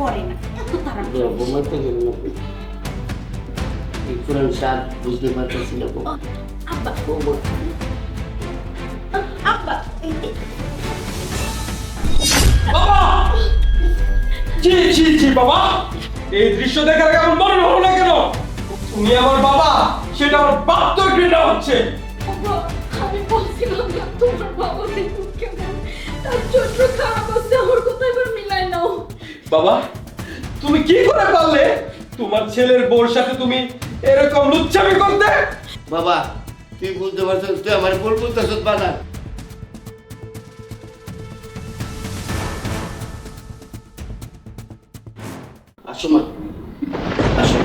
করে না। এত তারা ঘুমাতে গেল না। এই সার বুঝতে পারতেছি না আব্বা আব্বা বাবা! জি জি জি বাবা! এই দৃশ্য দেখার আমার মনে হলো না কেন? তুমি আমার বাবা সেটা আমার বাধ্য ঘৃণা হচ্ছে। আমি বলছিলাম না তোমার বাবা কেমন। তার চরিত্র খারাপ বাবা তুমি কি করে পারলে? তোমার ছেলের বউর সাথে তুমি এরকম লুচ্চামি করতে? বাবা তুই বুঝতে পারছিস তুই আমার বল বলতেছ বানা আসো মা। আসো।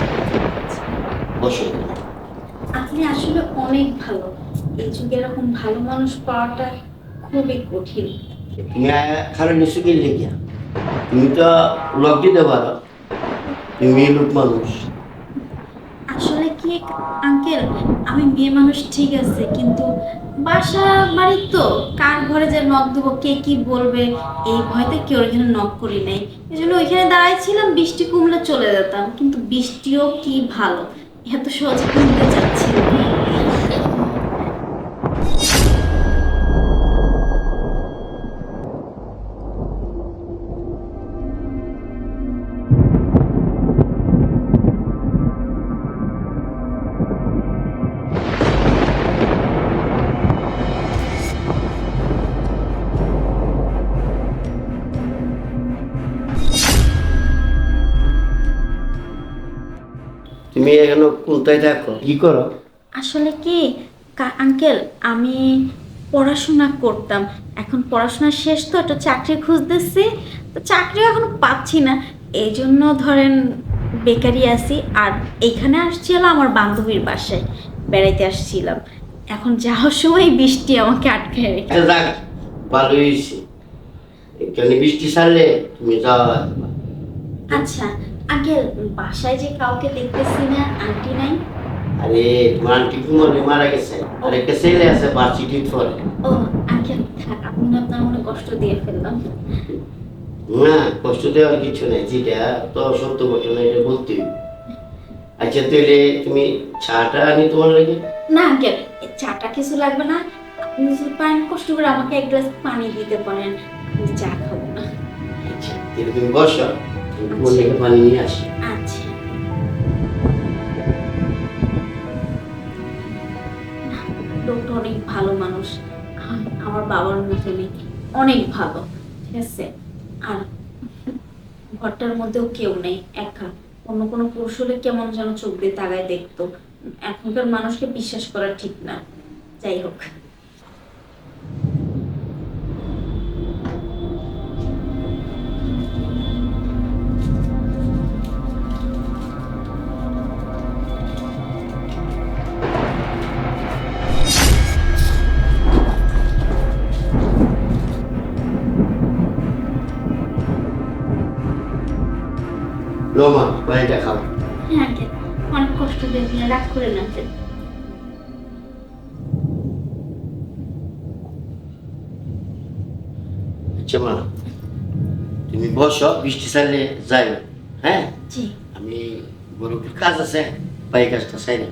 বসো। আপনি আসলে অনেক ভালো। এই যুগে এরকম ভালো মানুষ পাওয়াটা খুবই কঠিন। নিশ্চয় গেলে গিয়া তুমি লক মানুষ আসলে কি আঙ্কেল আমি মেয়ে মানুষ ঠিক আছে, কিন্তু বাসা বাড়ির তো, কার ঘরে যে নখ দেবো, কে কি বলবে, এই ভয়তে কেউ এখানে নখ করি নাই এই জন্য ওইখানে দাঁড়াইছিলাম, বৃষ্টি কমলে চলে যেতাম, কিন্তু বৃষ্টিও কি ভালো, এত সহজে কমতে যাচ্ছিল না। তুমি এখনও কোনটায় থাকো। কি করো? আসলে কি আঙ্কেল আমি পড়াশোনা করতাম। এখন পড়াশোনা শেষ তো একটা চাকরি খুঁজতেছি। তো চাকরিও এখনও পাচ্ছি না। এই জন্য ধরেন বেকারি আছি আর এইখানে আসছিলাম আমার বান্ধবীর বাসায় বেড়াইতে আসছিলাম। এখন যাওয়ার সময় বৃষ্টি আমাকে আটকে রেখে আচ্ছা যাক ভালো হয়েছে। এখানে বৃষ্টি ছাড়লে তুমি যাওয়া আচ্ছা আঙ্কেল বাসায় যে কাউকে দেখতেছি না আন্টি নাই? আরে তোমার আন্টি মারা গেছে। আর একটা ছেলে আছে ও আঙ্কেল আপনি আপনার মনে কষ্ট দিয়ে ফেললাম। না কষ্ট দেওয়ার কিছু নেই যেটা তো সত্য ঘটনা এটা বলতে। আচ্ছা তাহলে তুমি চাটা আনি তোমার লাগে না আঙ্কেল চাটা কিছু লাগবে না। আপনি যদি পারেন কষ্ট করে আমাকে এক গ্লাস পানি দিতে পারেন। আমি চা খাব না। আচ্ছা তুমি বসো। আমি তোমার পানি নিয়ে আসি। আচ্ছা। অনেক ভালো মানুষ। আমার বাবার মতনই অনেক ভালো, ঠিক আছে? আর ঘরটার মধ্যেও কেউ নেই, একা। অন্য কোনো হলে কেমন যেন চোখ দিয়ে তাকায় দেখতো। এখনকার মানুষকে বিশ্বাস করা ঠিক না। যাই হোক। রোমা খাও। হ্যাঁ আঙ্কেল অনেক কষ্ট দিয়ে আপনি রাগ করে না আঙ্কেল আচ্ছা মা তুমি বসো বৃষ্টি যাই। হ্যাঁ? জি। আমি কাজ আছে পাই কাজটা চাই না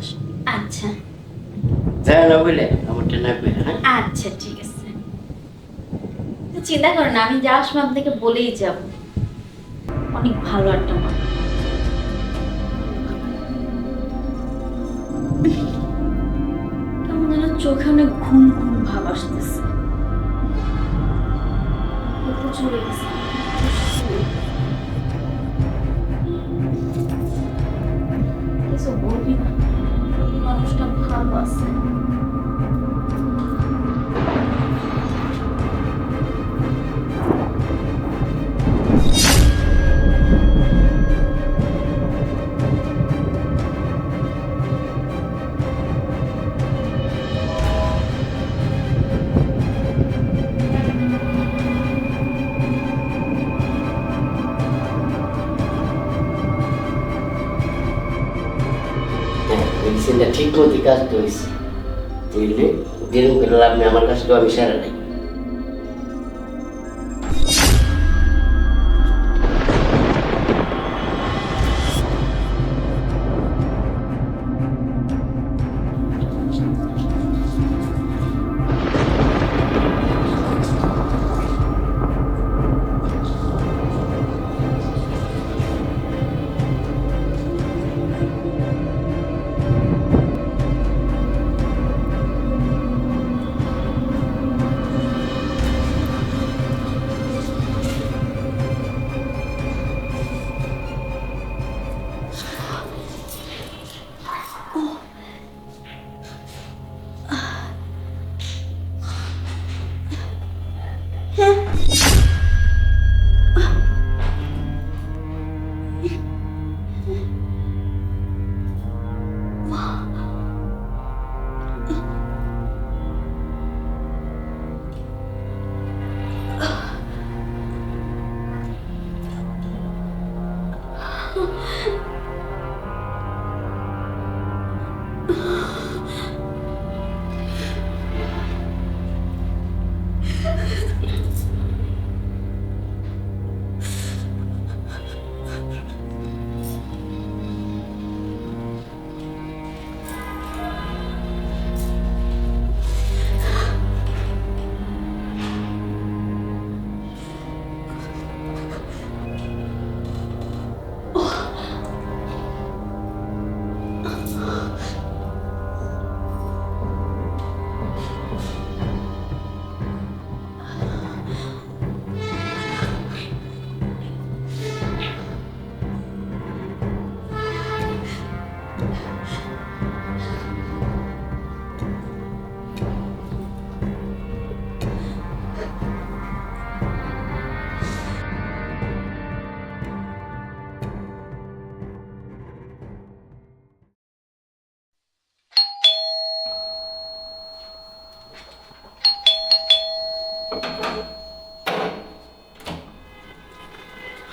আচ্ছা। যায় না বলে আমারটা না পেয়ে হ্যাঁ? আচ্ছা ঠিক আছে। চিন্তা করো না আমি যাওয়ার সময় আপনাকে বলেই যাব। অনেক ভালো একটা মা। কেমন যেন চোখে অনেক ঘুম ঘুম ভাব আসতেছে। মানুষটা ভালো আছে। ঠিক মতো কাজ করেছি বুঝলে? যেরকম করে লাভ নেই, আমার কাছে তো আমি সেরা নাই।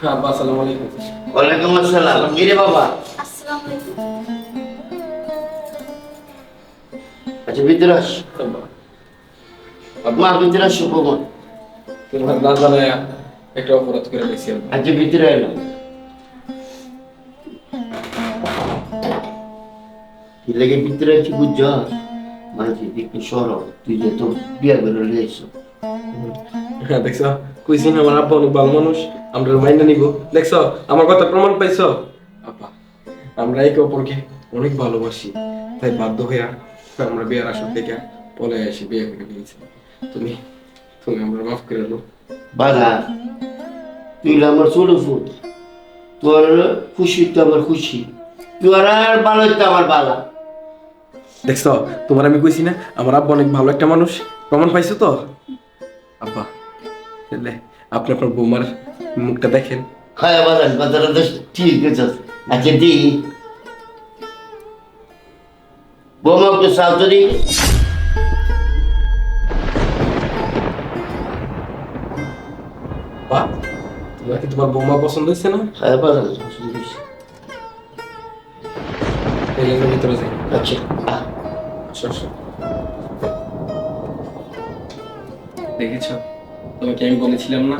আব্বা আসসালামু আলাইকুম। ওয়ালাইকুম আসসালাম। কিরে বাবা? আসসালামু আলাইকুম। আচ্ছা ভিতরে আস। মা ভিতরে আসো তোমার না জানায় একটা অপরাধ করে দিয়েছি আব্বা আচ্ছা ভিতরে এলাম কি লেগে ভিতরে আছি বুঝছ? মানে তুই দেখতে সরব তুই যে তো বিয়া করে লিয়েছ হ্যাঁ দেখছ? কইছি না আমার আব্বা অনেক ভালো মানুষ আমরা মাইন্ডা নিব। দেখছ আমার কথা প্রমাণ পাইছো? আব্বা আমরা একে অপরকে অনেক ভালোবাসি। তাই বাধ্য হইয়া আমরা বিয়ার আসর থেকে পলে এসে বিয়ে করে নিয়েছি তুমি তুমি আমরা মাফ করে দাও। বাধা তুই আমার ছোট ফুট তোর খুশি তো আমার খুশি। তুই আর ভালো তো আমার বালা। দেখছ তোমার আমি কইছি না আমার আব্বা অনেক ভালো একটা মানুষ। প্রমাণ পাইছো তো? আব্বা আপনি আপনার বৌমার মুখটা দেখেন। হ্যাঁ বাজান বাজারে ঠিক আছে। আচ্ছা দি। বৌমা একটু সাউথরি বা তোমার কি তোমার বৌমা পছন্দ হয়েছে না? হ্যাঁ বাজান তাহলে আমরা ভিতরে যাই। আচ্ছা আসো, আসো। দেখেছ তোমাকে আমি বলেছিলাম না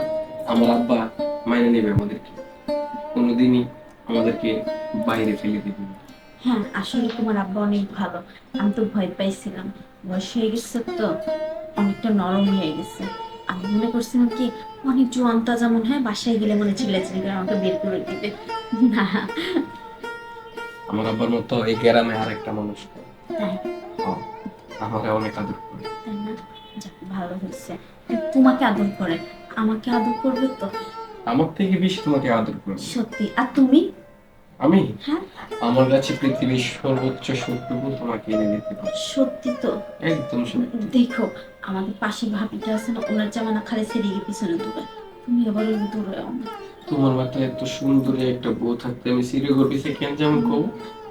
আমার আব্বা মাইনে নেবে আমাদেরকে। কোনোদিনই আমাদেরকে বাইরে ফেলে দিবে। হ্যাঁ আসলে তোমার আব্বা অনেক ভালো। আমি তো ভয় পাইছিলাম। বয়স হয়ে গেছে তো অনেকটা নরম হয়ে গেছে। আমি মনে করছিলাম কি অনেক জোয়ান তাজা মনে হয় বাসায় গেলে মনে চিল্লাচিল্লি করে আমাকে বের করে দিবে। না। আমার আব্বার মতো এই গ্রামে আর একটা মানুষ। তাই? আমাকে অনেক আদর করে। ভালো হয়েছে। তোমাকে আদর করে। আমাকে আদর করবে তো? আমার থেকে বেশি তোমাকে আদর করে সত্যি। আর তুমি? আমি? হ্যাঁ। আমার কাছে পৃথিবীর সর্বোচ্চ তোমাকে এনে দিতে পারি। সত্যি তো? একদম সত্যি। দেখো আমাদের পাশে ভাবিটা আছে না ওনার জামানা খালি গিয়ে পিছনে দূরে তুমি ওই দূরে তোমার মাথায় এত সুন্দরী একটা বউ থাকতে আমি সিরিয় কেন যেমন কব?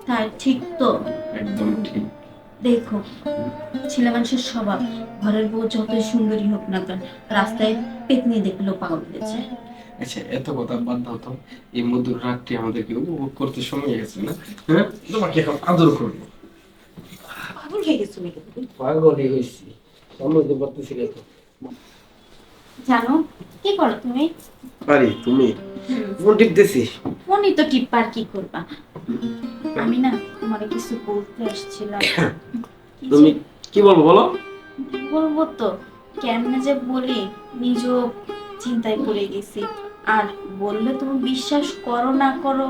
তাই ঠিক তো? একদম ঠিক। দেখো ছেলে মানুষের স্বভাব ঘরের বউ যতই সুন্দরী হোক না কেন রাস্তায় পেতনি দেখলেও পাগল হয়ে যায়। আচ্ছা এত কথা বাদ দাও তো। এই মধুর রাতটি আমাদেরকে উপভোগ করতে সময় গেছে না? হ্যাঁ? তোমাকে এখন আদর করব। পাগল হয়ে গেছো নাকি হয়েছি। তো। জানো কি করো তুমি? পারি তুমি ফোন টিপতেছি। ফোনই তো কি করবা? আমি না তোমার কিছু বলতে আসছিলাম। তুমি কি বলব বলো? বলব তো কেমনে যে বলি নিজ চিন্তায় পড়ে গেছি। আর বললে তুমি বিশ্বাস করো না করো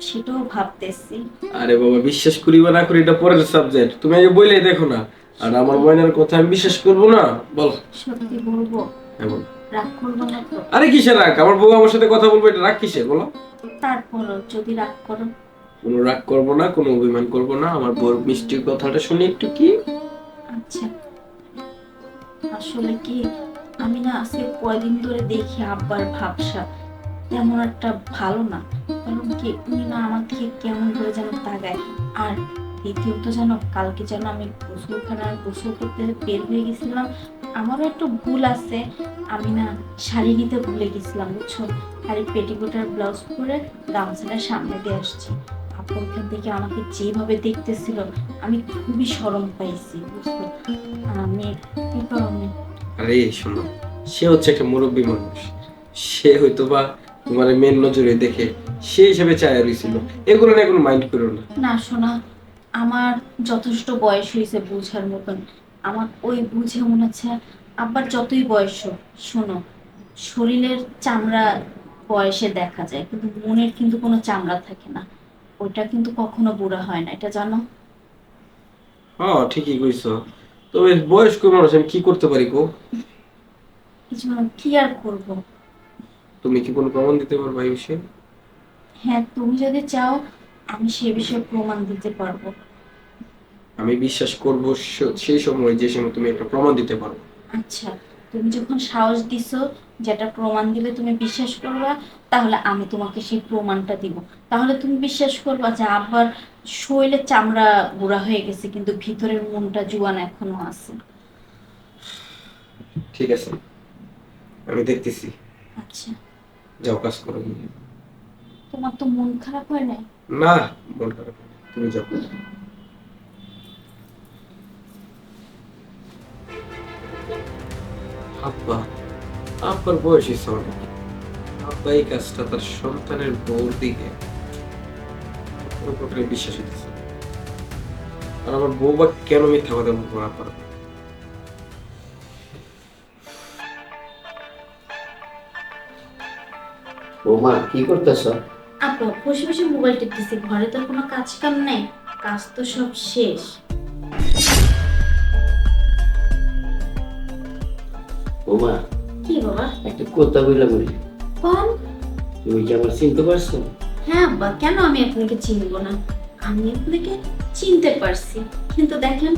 সেটাও ভাবতেছি। আরে বাবা বিশ্বাস করি বা না করি এটা পরের সাবজেক্ট তুমি আগে বইলে দেখো না। আর আমার বোনের কথা আমি বিশ্বাস করব না বলো। সত্যি বলব বলো। রাগ করব না তো। আরে কিসের রাগ? আমার বউ আমার সাথে কথা বলব এটা রাগ কিসের বলো? তারপরও যদি রাগ করো। কোনো রাগ করব না কোনো অভিমান করব না আমার বউর মিষ্টি কথাটা শুনি একটু কি? আচ্ছা। আসলে কি আমি না আজকে কয়দিন ধরে দেখি আব্বার ভাবসা তেমন একটা ভালো না। কারণ কি উনি না আমার থেকে কেমন করে যেন তাকায়। আর দ্বিতীয়ত যেন কালকে যেন আমি গোসলখানায় গোসল করতে বের হয়ে গেছিলাম আমারও একটু ভুল আছে। আমি না শাড়ি নিতে ভুলে গেছিলাম বুঝছ? আর ব্লাউজ পরে গামছাটা সামনে দিয়ে আসছি। আপু ওখান থেকে আমাকে যেভাবে দেখতেছিল আমি খুবই শরম পাইছি বুঝছ? আমি কি কারণে আরে শোনো সে হচ্ছে একটা মুরব্বী মানুষ। সে হয়তো বা তোমার মেন নজরে দেখে সেই হিসেবে চায় রয়েছিল এগুলো নিয়ে কোনো মাইন্ড করো না। না শোনা আমার যথেষ্ট বয়স হয়েছে বুঝার মতন। আমার ওই বুঝে মনে হচ্ছে আবার যতই বয়স হোক শোনো শরীরের চামড়া বয়সে দেখা যায় কিন্তু মনের কিন্তু কোনো চামড়া থাকে না। ওইটা কিন্তু কখনো বুড়া হয় না এটা জানো? হ্যাঁ ঠিকই কইছো। তবে বয়স্ক মানুষ আমি কি করতে পারি গো কিছু না, কি আর করব? তুমি কি কোনো প্রমাণ দিতে পারবা এই বিষয়ে? হ্যাঁ তুমি যদি চাও আমি সে বিষয়ে প্রমাণ দিতে পারব। আমি বিশ্বাস করব সেই সময় যে সময় তুমি একটা প্রমাণ দিতে পারো। আচ্ছা তুমি যখন সাহস দিছো যেটা প্রমাণ দিলে তুমি বিশ্বাস করবা তাহলে আমি তোমাকে সেই প্রমাণটা দিব। তাহলে তুমি বিশ্বাস করবা যে আবার শরীরের চামড়া বুড়া হয়ে গেছে কিন্তু ভিতরের মনটা জুয়ান এখনও আছে। ঠিক আছে আমি দেখতেছি। আচ্ছা। যাও কাজ করো। তোমার তো মন খারাপ হয় নাই? না মন খারাপ তুমি যাও। আব্বা আব্বার বয়স হয়েছে আব্বা এই কাজটা তার সন্তানের বউর দিকে কোনো প্রকারে বিশ্বাস হইতেছে আর আমার বউ বা কেন মিথ্যা কথা বলব আব্বার বৌমা কি করতেছ? আপা বসে বসে মোবাইল টিপতেছি ঘরে তো কোনো কাজ কাম নেই। কাজ তো সব শেষ। কি বাবা একটা কথা বললাম বলি। কম তুমি কি আমার চিনতে পারছ? হ্যাঁ আব্বা কেন আমি আপনাকে চিনবো না? আমি আপনাকে চিনতে পারছি। কিন্তু দেখেন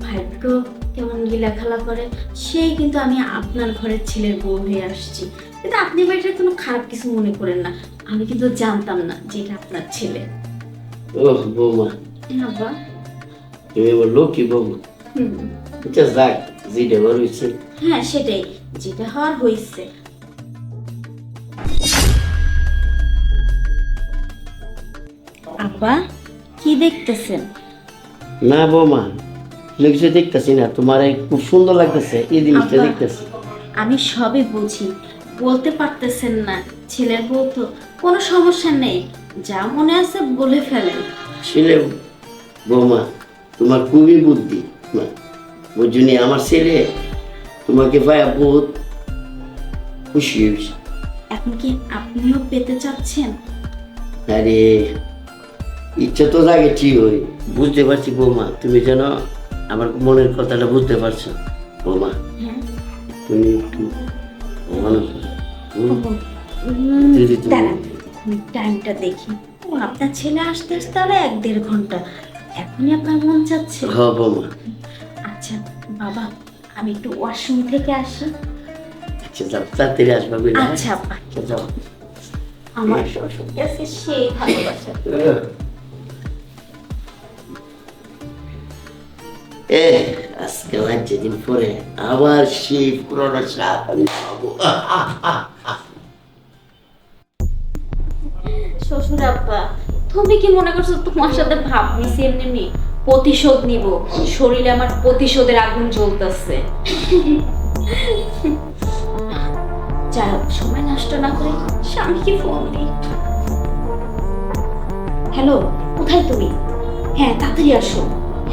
ভাগ্য কেমন গিলাখালা করে সেই কিন্তু আমি আপনার ঘরের ছেলের বউ হয়ে আসছি। কিন্তু আপনি বাড়িটা কোনো খারাপ কিছু মনে করেন না। আমি কিন্তু জানতাম না যে এটা আপনার ছেলে। ও বৌমা। হ্যাঁ তুমি আমার লক্ষ্মী বৌমা। হুম। আচ্ছা যাক যেটা হয়েছে হ্যাঁ সেটাই। যেটা হওয়ার হয়েছে। আব্বা কি দেখতেছেন? না বৌমা কিছু দেখতেছি না তোমার খুব সুন্দর লাগতেছে এই জিনিসটা আব্বা। দেখতেছি। আমি সবই বুঝি বলতে পারতেছেন না ছেলের বউ তো কোনো সমস্যা নেই যা মনে আছে বলে ফেলেন। ছেলে বৌমা তোমার খুবই বুদ্ধি মা। বুঝুনি আমার ছেলে তোমাকে পায় বহুত খুশি হয়েছে। এখন কি আপনিও পেতে চাচ্ছেন? আরে ইচ্ছা তো লাগে ঠিক হই বুঝতে পারছি বৌমা তুমি যেন আমার মনের কথাটা বুঝতে পারছ বৌমা। হ্যাঁ। তুমি একটু টাইমটা দেখি। ও আপনার ছেলে আসতে আসতে তাহলে এক দেড় ঘণ্টা। এখনই আপনার মন চাচ্ছে? হ্যাঁ বৌমা। আচ্ছা বাবা। আমি একটু ওয়াশরুম থেকে আসি। আচ্ছা যাও তাড়াতাড়ি আসবা বুঝলে? আচ্ছা আব্বা। আচ্ছা যাও। আমার শ্বশুর কাছে সেই ভালোবাসা। এ আজকে লাঞ্চে দিন পরে। আবার সেই পুরোনো স্বাদ আমি পাবো শ্বশুর আব্বা তুমি কি মনে করছ তোমার সাথে ভাব নিছি এমনি এমনি প্রতিশোধ নিব। শরীরে আমার প্রতিশোধের আগুন জ্বলতেছে। যাই হোক সময় নষ্ট না করে স্বামীকে ফোন দিই। হ্যালো কোথায় তুমি? হ্যাঁ তাড়াতাড়ি আসো।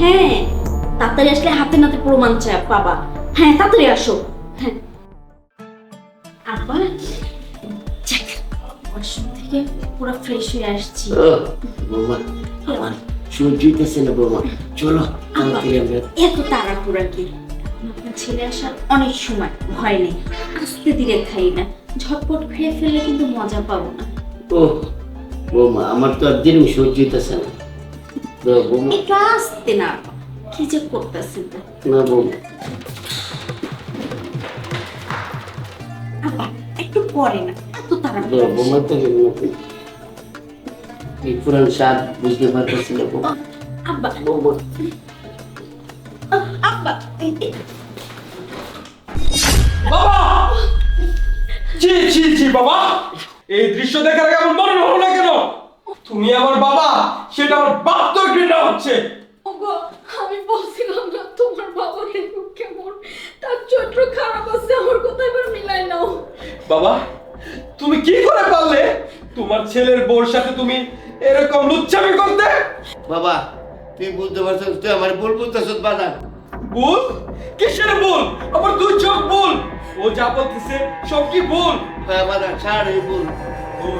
হ্যাঁ তাড়াতাড়ি আসলে হাতে নাতে প্রমাণ চায় বাবা হ্যাঁ তাড়াতাড়ি আসো। হ্যাঁ। আব্বা থেকে পুরো ফ্রেশ হয়ে আসছি। আমার সহ্য হইতেছে না বৌমা। চলো তাড়াতাড়ি আমরা এত তাড়াহুড়া কি? ছেলে আসার অনেক সময় ভয় নেই। আস্তে ধীরে খাই না। ঝটপট খেয়ে ফেললে কিন্তু মজা পাবো না। ও বৌমা আমার তো আর দিন সহ্য হইতেছে না। তো বৌমা। একটু আস্তে না কি যে করতেছেন তা? না বৌমা। একটু পরে না এত তাড়াতাড়ি তো বোমা তো এই পুরান স্বাদ বুঝতে পারতেছি না আব্বা। আব্বা এই- এই- বাবা! জি জি জি বাবা! এই দৃশ্য দেখার আগে আমার মনে হলো না কেন? তুমি আমার বাবা সেটা আমার বাপ তো ঘৃণা হচ্ছে। ওগো আমি বলছিলাম না তোমার বাবার এই কেমন? তার চরিত্র খারাপ আছে আমার কথা এবার মিলাই নাও। বাবা তুমি কি করে পারলে? তোমার ছেলের বউর সাথে তুমি এরকম লুচ্চামি করতে? বাবা তুই বুঝতে পারছিস তুই আমার ভুল বুঝতেছ বাজার ভুল? কিসের ভুল? আমার দুই চোখ ভুল। ও যা বলতেছে সব কি ভুল? হ্যাঁ বাজার ছাড় এই ভুল। ভুল।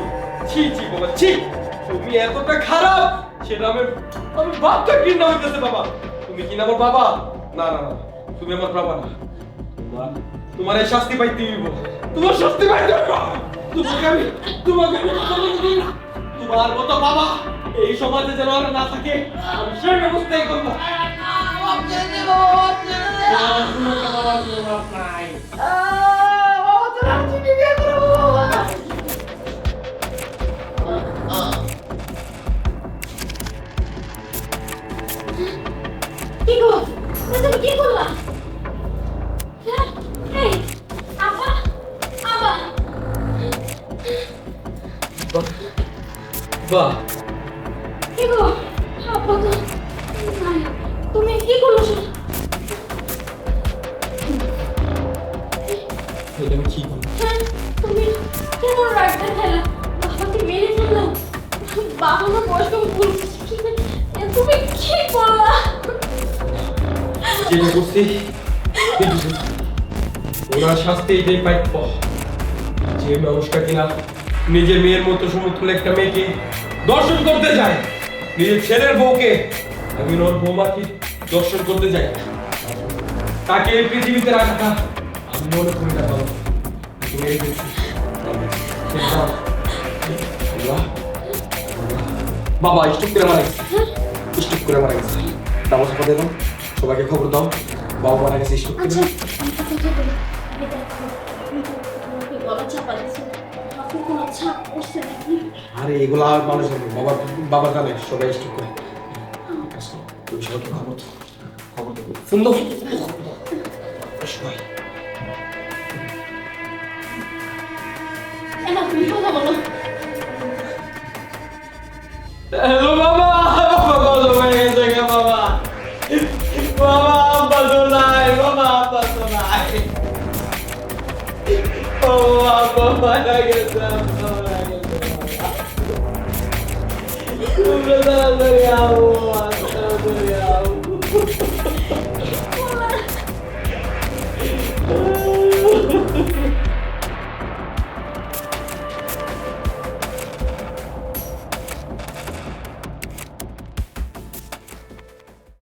ছি ছি বাবা ছি। তুমি এতটা খারাপ সেটা আমি আমি ভাবতে ঘৃণা হইতেছে বাবা। তুমি কি না আমার বাবা? না না না তুমি আমার বাবা না। তোমার তোমার এই শাস্তি পাইতে হইব। তোমার শাস্তি পাইতে হইব। তোমাকে আমি তোমাকে আমি। তোমার মতো বাবা এই সমাজে যেন আর না থাকে, আমি সেই ব্যবস্থাই করব। কি গো? কি করলা? বাহ কি গো? আব্বা তো নাই। তুমি কি করল এটা আমি কি করব? হ্যাঁ তুমি কেমন রাগ দেখালা বাবাকে মেরে ফেললাম বাবা আমার বয়স্ক ভুল তুমি কি করলা? যেটা করছি করছি। ওনার শাস্তি এটাই পাইপ যে মানুষটা কিনা নিজের মেয়ের মতো সমতুল্য একটা মেয়েকে দর্শন করতে যায়। নিজের ছেলের বউকে আমি ওর বৌমাকে দর্শন করতে যাই। তাকে এই পৃথিবীতে রাখা আমি মনে করি না বাবা। তুমি এই। বাবা স্টুপ করে মারা গেছে। স্টুপ করে মারা গেছে। ব্যবস্থা করে দাও সবাইকে খবর দাও। বাবা মারা গেছে স্টুপ করে আরে এগুলা মানুষ জানে বাবা বাবা জানে সবাই স্টুপ করে। খবর খবর দাও সবাই এনা তুমি কথা বলো হ্যালো বাবা বাবা বলো হয়ে গেছে গা বাবা। বাবা আব্বা তো নাই বাবা আব্বা তো নাই। ও আব্বা মারা গেছে। Hallelujah.